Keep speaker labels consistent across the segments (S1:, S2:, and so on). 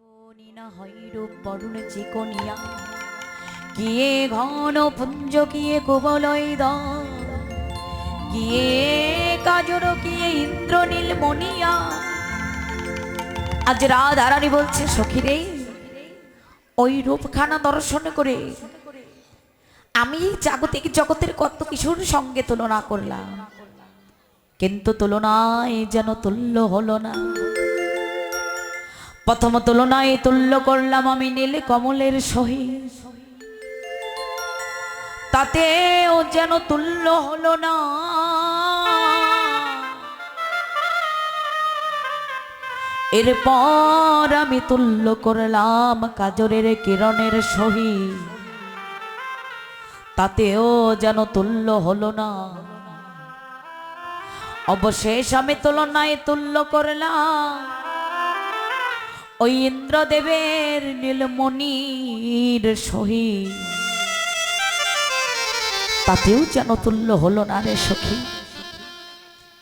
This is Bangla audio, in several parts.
S1: বনি না হয় রূপ বরুণ চিকনিয়া? কিয়ে ঘন পুঞ্জ কিয়ে কুবলয় দ? কিয়ে কাজর কিয়ে ইন্দ্রনীল মনিয়া আজ রাধারানী বলছে সখী রে ওই রূপখানা দর্শন করে আমি জাগতিক জগতের কত কিছুর সঙ্গে তুলনা করলাম। কিন্তু তুলনায় যেন তুল্য হলো না। প্রথম তুলনায় তুল্য করলাম আমি নীল কমলের সহিত। তাতেও যেন তুল্য হলো না। এরপর আমি তুল্য করলাম কাজরের কিরণের সহিত। তাতেও যেন তুল্য হলো না। অবশেষ আমি তুলনায় তুল্য করলাম ওই ইন্দ্রদেবের নীলমণির সহিত। তাতেও যেন তুল্য হলো না রে সখী।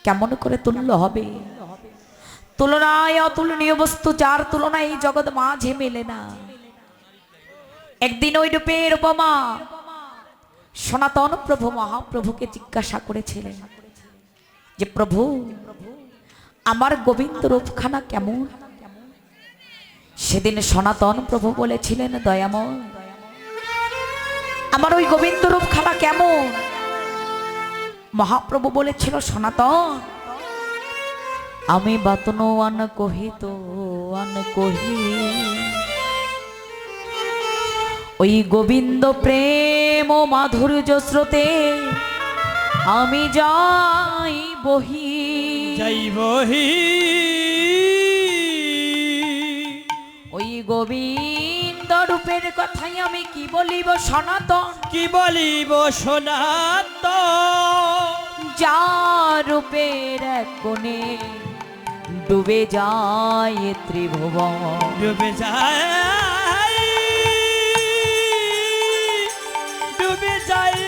S1: কেমন করে তুল্য হবে? তুলনায় অতুলনীয় বস্তু যার তুলনায় এই জগৎ মাঝে মেলে না। একদিন ওই রূপের উপমা সনাতন প্রভু মহাপ্রভুকে জিজ্ঞাসা করেছিলেন যে, প্রভু, আমার গোবিন্দ রূপখানা কেমন? সেদিন সনাতন প্রভু বলেছিলেন, দয়াময়, আমার ওই গোবিন্দ রূপখানা কেমন? মহাপ্রভু বলেছিল, সনাতন, আমি বাতনো আন কহিত, আন কহি, ওই গোবিন্দ প্রেম মাধুর্য স্রোতে আমি যাই বহি।
S2: যাইবহি
S1: ওই গোবিন্দ রূপের কথাই আমি কি বলিব সনাতন?
S2: কি বলিব সোনাত
S1: যা রূপের এক কোণে ডুবে যায় ত্রিভুবন।
S2: ডুবে যায় ডুবে যায়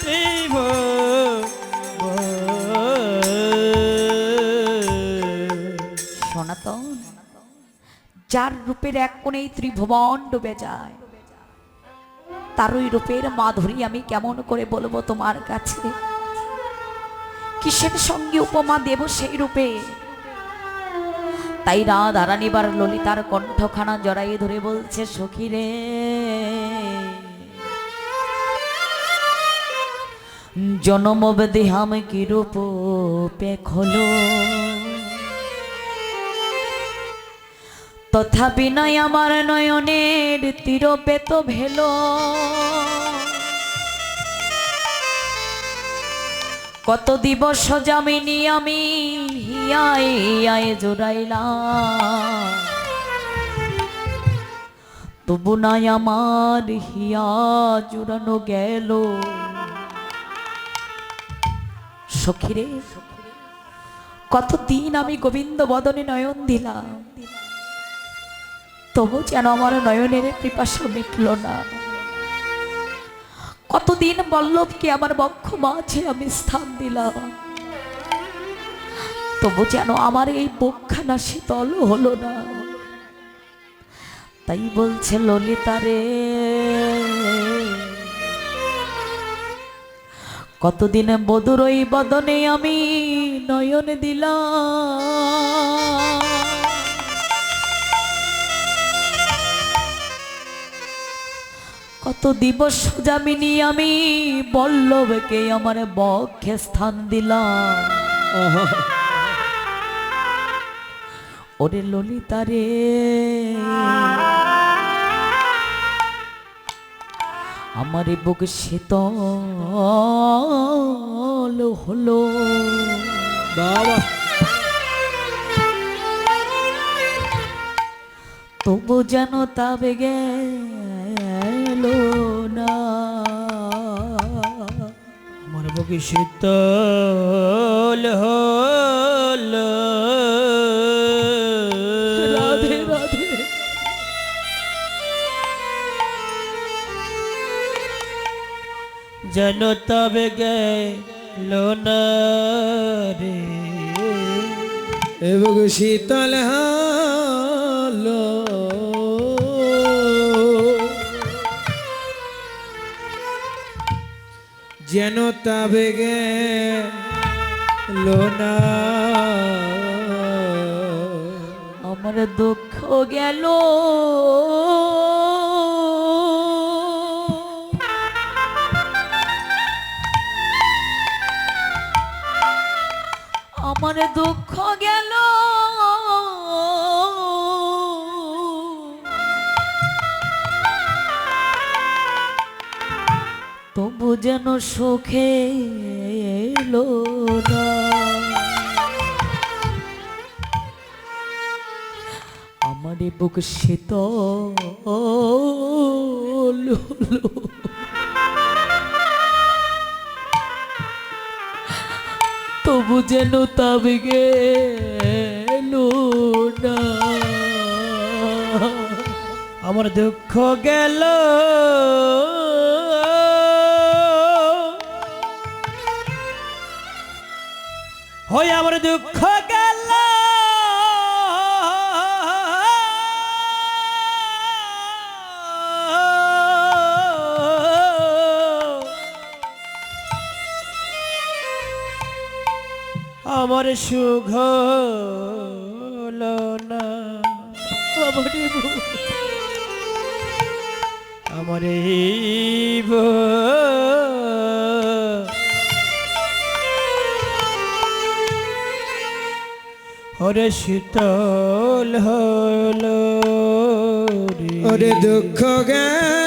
S2: শিব
S1: সনাতন? যার রূপের এক কোণেই ত্রিভুবন ডুবে যায়। তার ওই রূপের মাধুরী আমি কেমন করে বলব তোমার কাছে? কিসের সঙ্গে উপমা দেব সেই রূপে? তাই রাত আরানিবার ললিতার কণ্ঠখানা জড়াই ধরে বলছে সখী রে জনম দেহাম কি রূপ পেখলো তথাপি নয় আমার নয়নের তীর পেত ভেল। কত দিবস জামিনি আমি হিয়ায় হিয়ায় জোড়াইলাম। তবু নাই আমার হিয়া জুড়ানো গেল। সখিরে, কতদিন আমি গোবিন্দ বদনে নয়ন দিলাম। তবু যেন আমার নয়নের পিপাসা মিটল না। কতদিন বল্লভকে আমার বক্ষ মাঝে আমি স্থান দিলাম। তবু যেন আমার এই বক্ষানা শীতল হলো না। তাই বলছে ললিতা রে, কতদিন বধুর ওই বদনে আমি নয়ন দিলাম। কত দিবস যামিনী আমি বল্লভকে আমার বক্ষে স্থান দিলাম। ওরে ললিতা রে। আমার বুক শীতল হলো।
S2: বাবা।
S1: তবু যেন তাবে গেল না।
S2: আমার বুকে শীতল হল।
S1: রাধে রাধে।
S2: যেন তবে গেল না রে। এবং শীতল হল।
S3: যেন তবে গে লোনা
S1: আমার দুঃখ গেল। আমার দুঃখ গেল। যেন সুখে এলো না আমার বুক হলো। তবু যেন তবে গেল না
S2: আমার দুঃখ গেল হই আমার দুঃখ গেল। আমার সুখ না।
S1: আমার
S2: এই ওরে শীতল হলো
S3: ওরে দুঃখ গেল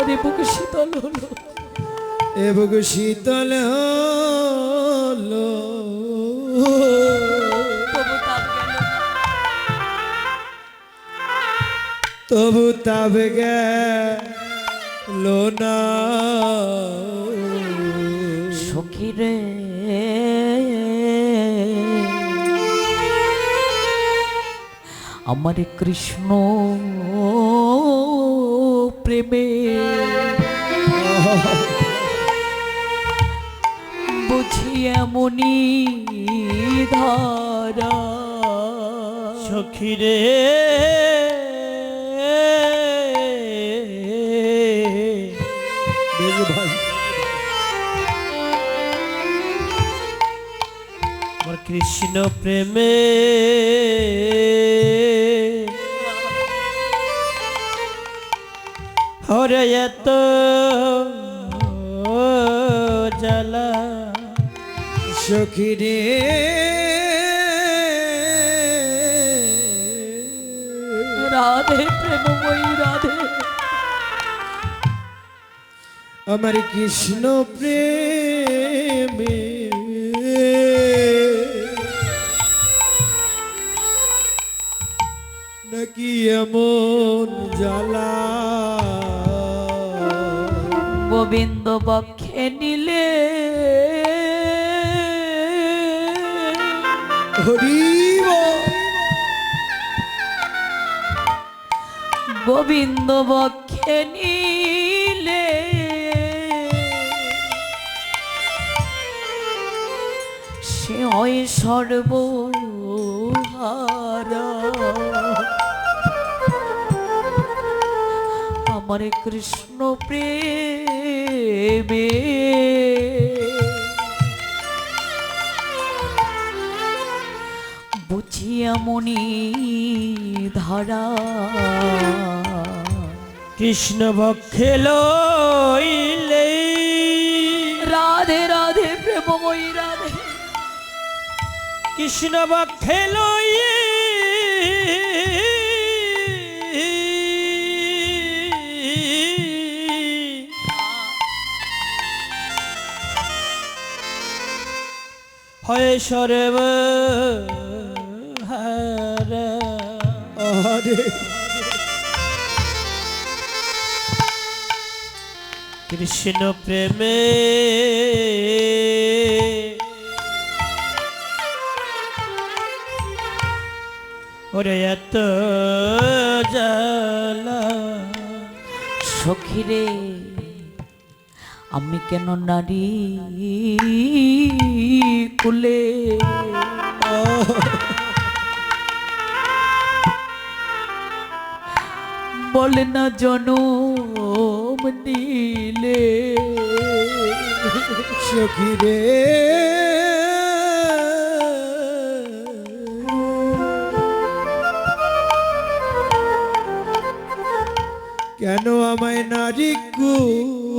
S3: আমার
S1: এ বুক শীতল হলো।
S3: এবং শীতল হলো।
S1: তবু
S3: তবু গেল না।
S1: সখী রে। আমার কৃষ্ণ প্রেমে। বুঝি এমনি ধারা।
S2: সখী রে
S3: ভাই।
S2: কৃষ্ণ প্রেমে। হরে এত জ্বালা
S3: সখী রে
S1: রাধে প্রেমময়ী রাধে।
S3: আমার কৃষ্ণ প্রেমে। নাকি এমন জ্বালা?
S1: গোবিন্দ বক্ষে নিলে। গোবিন্দ বক্ষে নিলে। সে হয় সর্বহারা। আমার কৃষ্ণ প্রেমে। বুঝিয়া মনি ধারা।
S2: কৃষ্ণ লইলে।
S1: রাধে রাধে প্রেমময়ী রাধে।
S2: কৃষ্ণ লইয়ে হয় সর্ব হারা।
S3: আরে
S2: কৃষ্ণ প্রেমে ওরে এত জ্বালা।
S1: সখিরে আমি কেন নারী কুলে? বলে না জনম নিলে
S3: সখী রে কেন আমায় নারী কুলে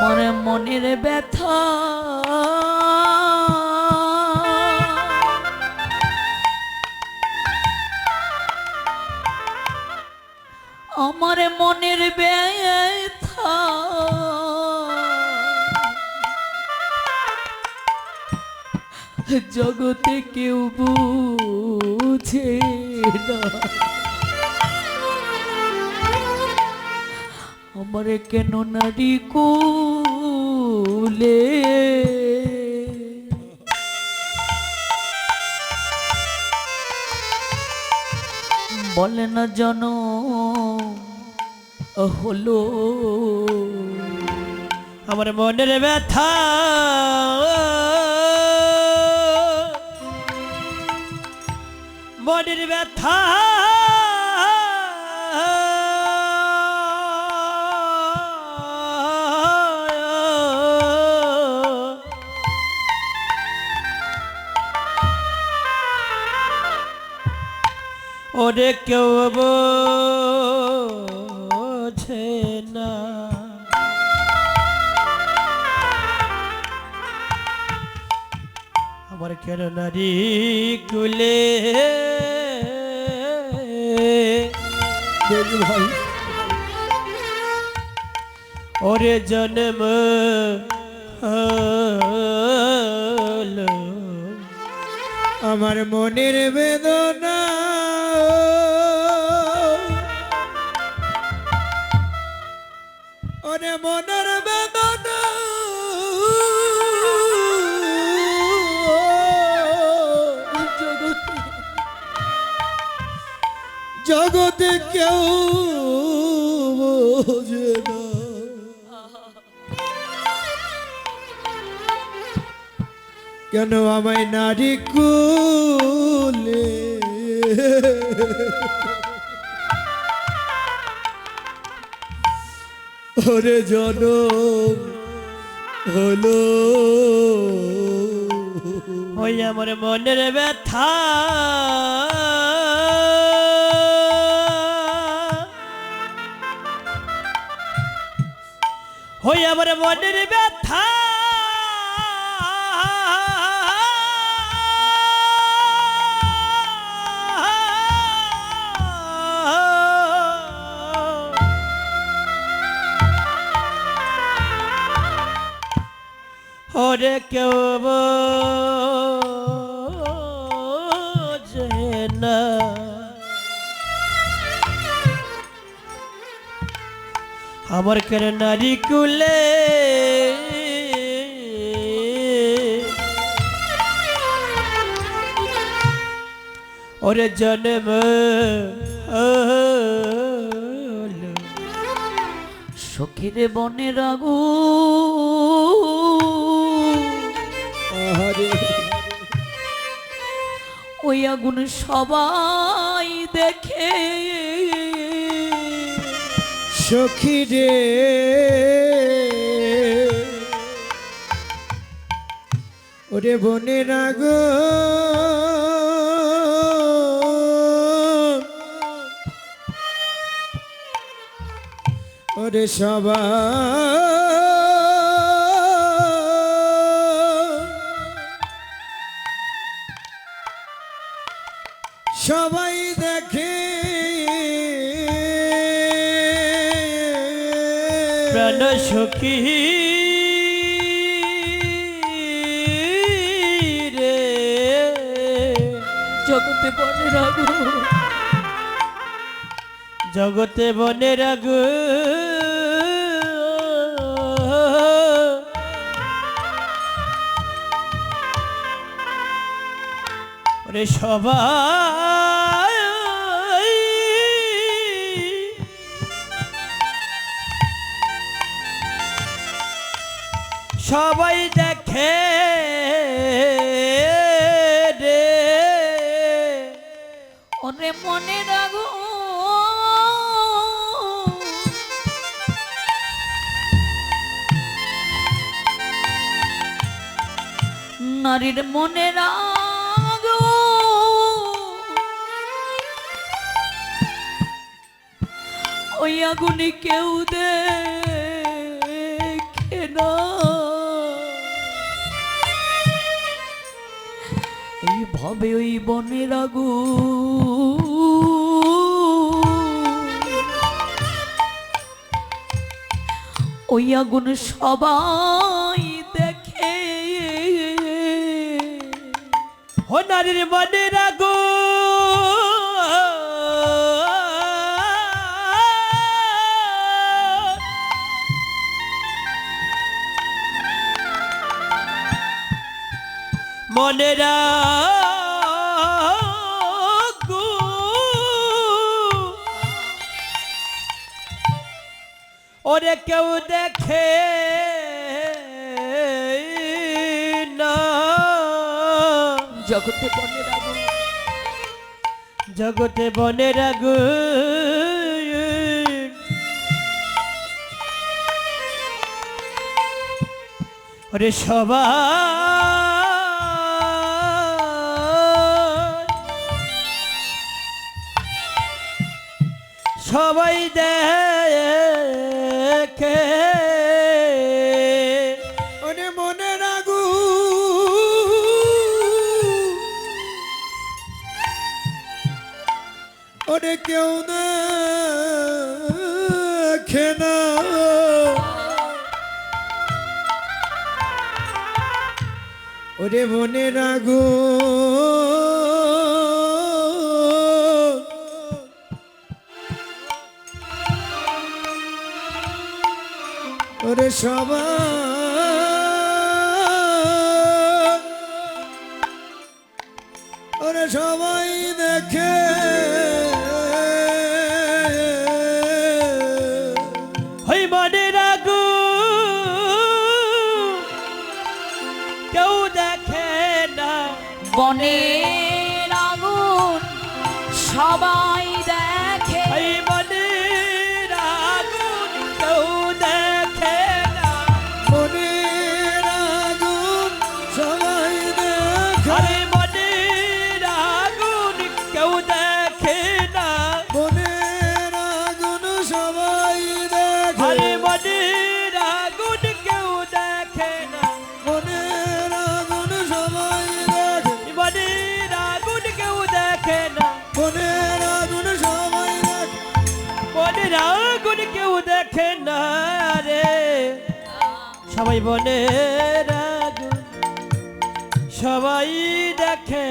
S1: আমার মনের ব্যথা। আমার মনের ব্যথা। জগতে কেউ বুঝে না। আমারে কেন নারী কুলে? বলে না জন হলো।
S2: আমার মনের ব্যথা। মনের ব্যথা। ওরে কেউ বোঝে না। আমার কেন নারী কুলে
S3: ভাই?
S2: ওরে জন্ম
S3: আমার মনের বেদনা
S1: জগতে
S3: কেউ কেন আমায় নারী কুলে? ওরে জন হলো।
S2: ওই আমার মনের ব্যথা। আমার মনের ব্যথা। ওরে কেউ আমার কেন নারী কুলে? ওরে জন্ম।
S1: সখীরে বনের আগু
S3: আহারে।
S1: ওই আগুন সবাই দেখে।
S3: সখী রে। ওরে বনে রাগ ওরে সবাই
S2: প্রাণ সখী রে।
S1: জগতে বনে রাখো
S2: জগতে বনে রাগ। ওরে সবাই সবাই দেখে রে।
S1: ওরে মনে রাখো নারীর মনে রাখো ওই আগুনে কেউ দেখে এইভাবে ওই বনের আগুন ওই আগুন সবাই দেখে।
S2: ও নারীর মনে রাগো ওরে কেউ দেখে না
S1: জগতে বনের আগুন
S2: জগতে বনে রাগ ওরে সবাই সবাই দেখে
S3: ওরে কেউ না। ওরে মনে রাগু। ওরে সবাই। ওরে সবাই দেখে।
S1: সবাই
S2: বলে রাগু
S3: সবাই দেখে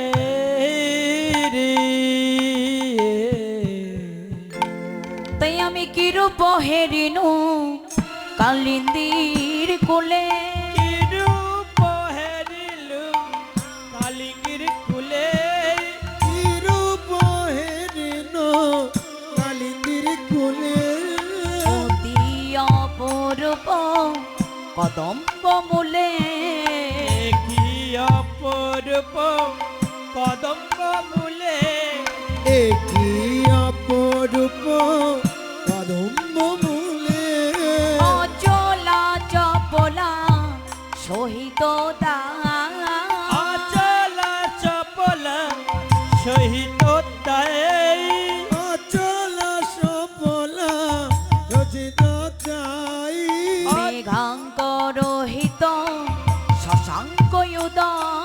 S1: তাই আমি কিরূপ হেরিনু কালিন্দির কোলে কদম্ব মূলে।
S2: কি অপরূপ কদম্ব মূলে।
S3: একই অপরূপ কদম্ব মূলে।
S1: অচলা চপলা সহিত
S2: 动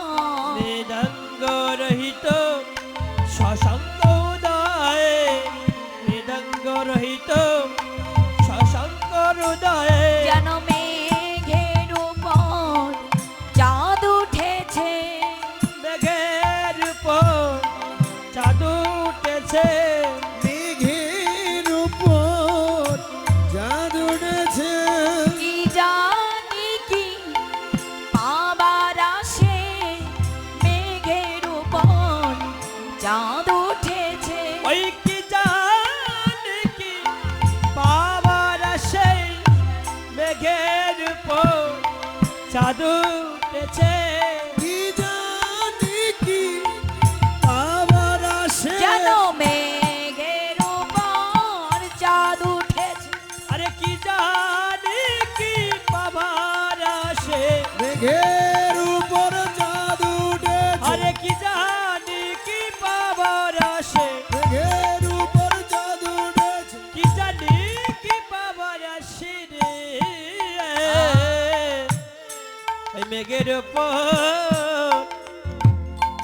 S2: মেঘের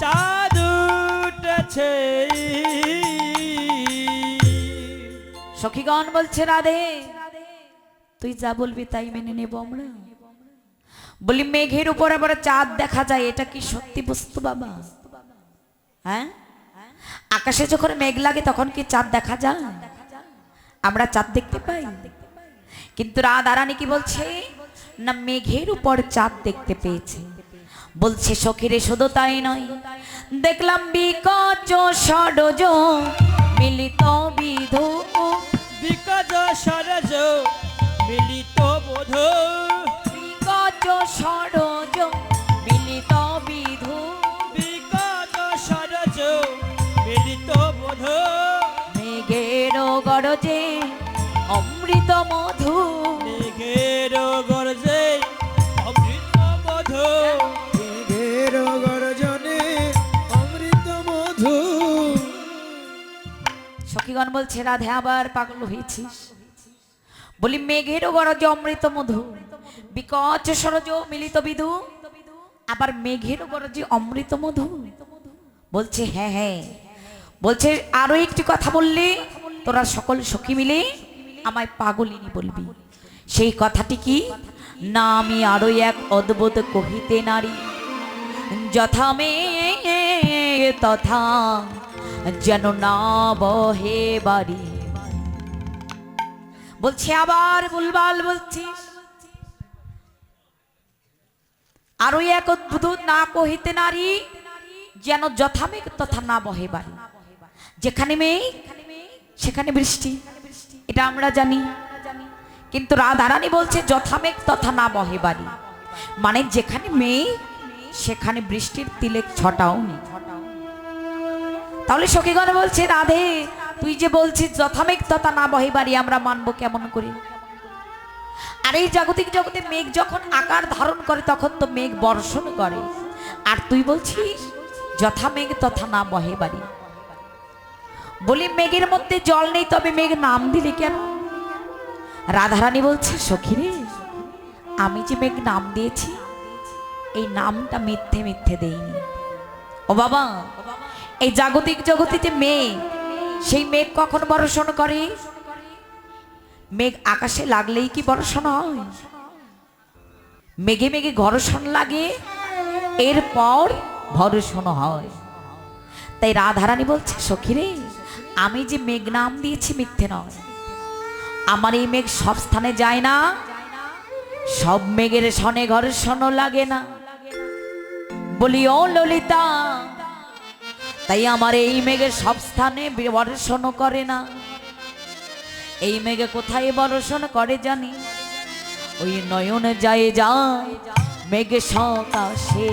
S2: চাঁদ
S1: সখীগণ বলছে, রাধে, তুই যা বলবি তাই মেনে নেব আমরা। বলি, মেঘের উপর আবার চাঁদ দেখা যায়, এটা কি সত্যি বস্তু বাবা? হ্যাঁ? আকাশে যখন মেঘ লাগে, তখন কি চাঁদ দেখা যায়? আমরা চাঁদ দেখতে পাই। কিন্তু রাধারানী কি বলছে? না মেঘের উপর চাঁদ দেখতে পেয়েছে। বলছে সখীরে শুধু তাই নয় দেখলাম বিকচ সরজ মিলিত বিধু।
S2: বিকজ সরজ মিলিত বোধ।
S1: বিকচ সরজ মিলিত বিধু।
S2: বিকজ সরজ মিলিত বোধ।
S1: মেঘের গরজে অমৃত মধু।
S2: মেঘের
S1: সখীগণ বলছে, রাধে, আবার পাগল হয়েছিস? বলি মেঘের গরজে অমৃত মধু বিকচ সরজ মিলিত বিধু, আবার মেঘের গরজে অমৃত মধু? বলছে হ্যাঁ হ্যাঁ। বলছে, আরও একটি কথা বললে, তোরা সকল সখী মিলে আমায় পাগলিনী বলবি। সেই কথাটি কি? না, আমি আরও এক অদ্ভুত কহিতে নারী, যথা মে তথা যেন না বহে বাড়ি। বলছে আবার বুলবাল বলছিস আরও এক অদ্ভুত না কহিতে নারী যেন যথামেঘ তথা না বহে বাড়ি। যেখানে মেয়ে সেখানে বৃষ্টি। এটা আমরা জানি। কিন্তু রাধারানী বলছে যথামেঘ তথা না বহে বাড়ি। মানে যেখানে মেয়ে সেখানে বৃষ্টির তিলেক ছটাও নেই। তাহলে সখীগণ বলছে, রাধে, তুই যে বলছিস যথামেঘ তথা না বহে বাড়ি আমরা মানব কেমন করে? আর এই জাগতিক জগতে মেঘ যখন আকার ধারণ করে, তখন তো মেঘ বর্ষণ করে। আর তুই বলছিস যথা মেঘ তথা না বহে বাড়ি বলি, মেঘের মধ্যে জল নেই, তবে মেঘ নাম দিলে কেন? রাধারানী বলছে, সখীরে, আমি যে মেঘ নাম দিয়েছি, এই নামটা মিথ্যে মিথ্যে দেইনি। ও বাবা এই জাগতিক জগতে যে মেঘ সেই মেঘ কখন বর্ষণ করে? মেঘ আকাশে লাগলেই কি বর্ষণ হয়? মেঘে মেঘে ঘর্ষণ লাগে, এরপর ভরষণ হয়। তাই রাধারানী বলছে, সখীরে, আমি যে মেঘ নাম দিয়েছি মিথ্যে নয়। আমার এই মেঘ সব স্থানে যায় না, সব মেঘের সনে ঘর্ষণ লাগে না। বলি ও ললিতা তাই আমার এই মেঘের সব স্থানে বর্ষণ করে না। এই মেঘে কোথায় বর্ষণ করে জানি? ওই নয়ন যায় যায় মেঘে সকাশে।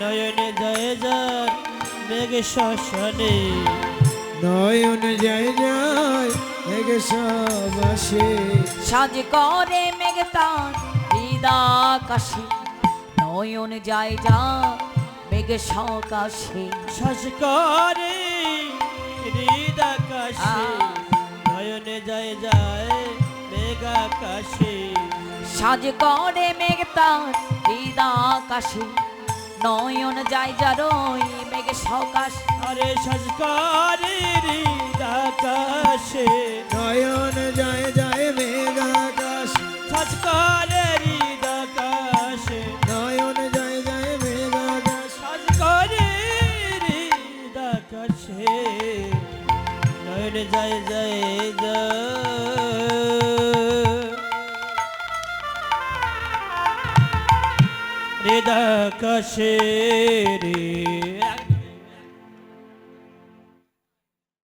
S2: নয়নে জয় জয় মেঘ শ্মশানে।
S3: নয়ন যায় যায় মেঘে আসে
S1: সাজ করে মেঘ তার হৃদাকাশে নয়ন যায় যায় মেঘে সকাশে
S2: শ্বাস করে হৃদ আকাশে নয়নে যায় যায় মেঘ আকাশে।
S1: সাজ করে মেঘ তার হৃদাকাশে নয়ন যায় যারই মেঘে সকাশ
S2: আরে শ্বাস করে হৃদ আকাশে
S3: নয়ন যায় যায় মেঘ আকাশ।
S2: শ্বাস
S3: নয়নে
S2: জয় যায় হৃদ আকাশে রে